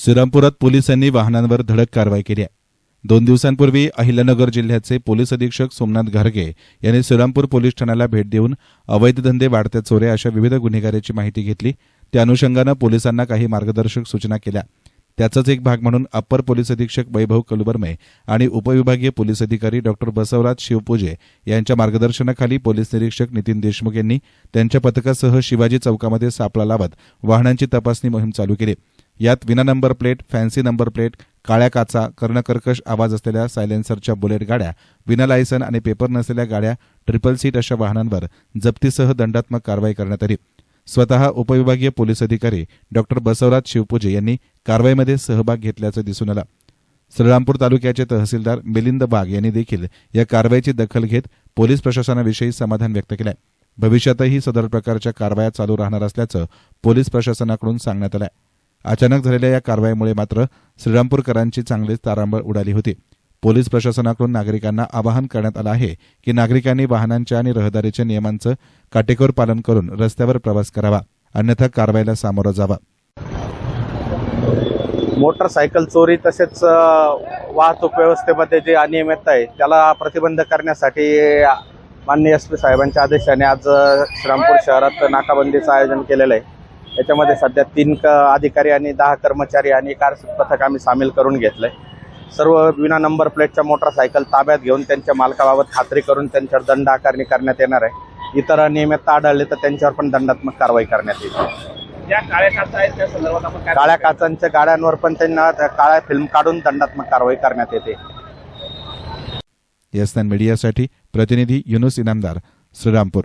श्रीरामपुरात पोलिसांनी वाहनांवर धडक कारवाई केली आहे. दोन दिवसांपूर्वी अहिल्यानगर जिल्ह्याचे पोलीस अधीक्षक सोमनाथ घारगे यांनी श्रीरामपूर पोलीस ठाण्याला भेट देऊन अवैध धंदे वाढत्या चोऱ्या अशा विविध गुन्हेगारीची माहिती घेतली. त्या अनुषंगानं पोलिसांना काही मार्गदर्शक सूचना केल्या. त्याचाच एक भाग म्हणून अप्पर पोलीस अधीक्षक वैभव कलुबर्मे आणि उपविभागीय पोलीस अधिकारी डॉक्टर बसवराज शिवपूजे यांच्या मार्गदर्शनाखाली पोलीस निरीक्षक नितीन देशमुख यांनी त्यांच्या पथकासह शिवाजी चौकामध्ये सापळा लावत वाहनांची तपासणी मोहीम चालू केली. यात विना number plate fancy number plate काळ्या काचा कर्णकर्कश आवाज असलेल्या सायलेन्सरच्या बुलेट गाड्या विना लायसन आणि पेपर नसलेल्या गाड्या ट्रिपल सीट अशा वाहनांवर जप्तीसह दंडात्मक कारवाई करण्यात आली. स्वतः उपविभागीय पोलीस अधिकारी डॉक्टर बसवराज शिवपूजे यांनी कारवाईमध्ये सहभाग घेतल्याचं दिसून आलं. श्रीरामपूर तालुक्याचे तहसीलदार मिलिंद बाग यांनी देखील या कारवाईची दखल घेत पोलीस प्रशासनाविषयी समाधान व्यक्त केलं भविष्यातही सदर प्रकारच्या कारवाया चालू राहणार असल्याचं पोलीस प्रशासनाकडून सांगण्यात आलं अचानक झालेल्या या कारवाईमुळे मात्र श्रीरामपूरकरांची चांगलीच तारांबळ उडाली होती. पोलीस प्रशासनाकडून नागरिकांना आवाहन करण्यात आलं आहे की नागरिकांनी वाहनांच्या आणि रहदारीच्या नियमांचं काटेकोर पालन करून रस्त्यावर प्रवास करावा अन्यथा कारवाईला सामोरं जावा. मोटरसायकल चोरी तसेच वाहतूक व्यवस्थेमध्ये जे अनियमितता आहे त्याला प्रतिबंध करण्यासाठी माननीय एस पी साहेबांच्या आदेशाने आज श्रीरामपूर शहरात नाकाबंदीचं आयोजन केलेलं आहे. याच्यामध्ये सध्या तीन क अधिकारी आणि दहा कर्मचारी आणि कार पथक आम्ही सामील करून घेतलंय. सर्व विना नंबर प्लेटच्या मोटरसायकल ताब्यात घेऊन त्यांच्या मालकाबाबत खात्री करून त्यांच्यावर दंड आकारणी करण्यात येणार आहे. इतर अनियमितता आढळले तर त्यांच्यावर पण दंडात्मक कारवाई करण्यात येईल. काळ्या काचांच्या गाड्यांवर पण त्यांना त्या काळ्या फिल्म काढून दंडात्मक कारवाई करण्यात येते. यस्तान मीडियासाठी प्रतिनिधी युनुस इनामदार श्रीरामपूर.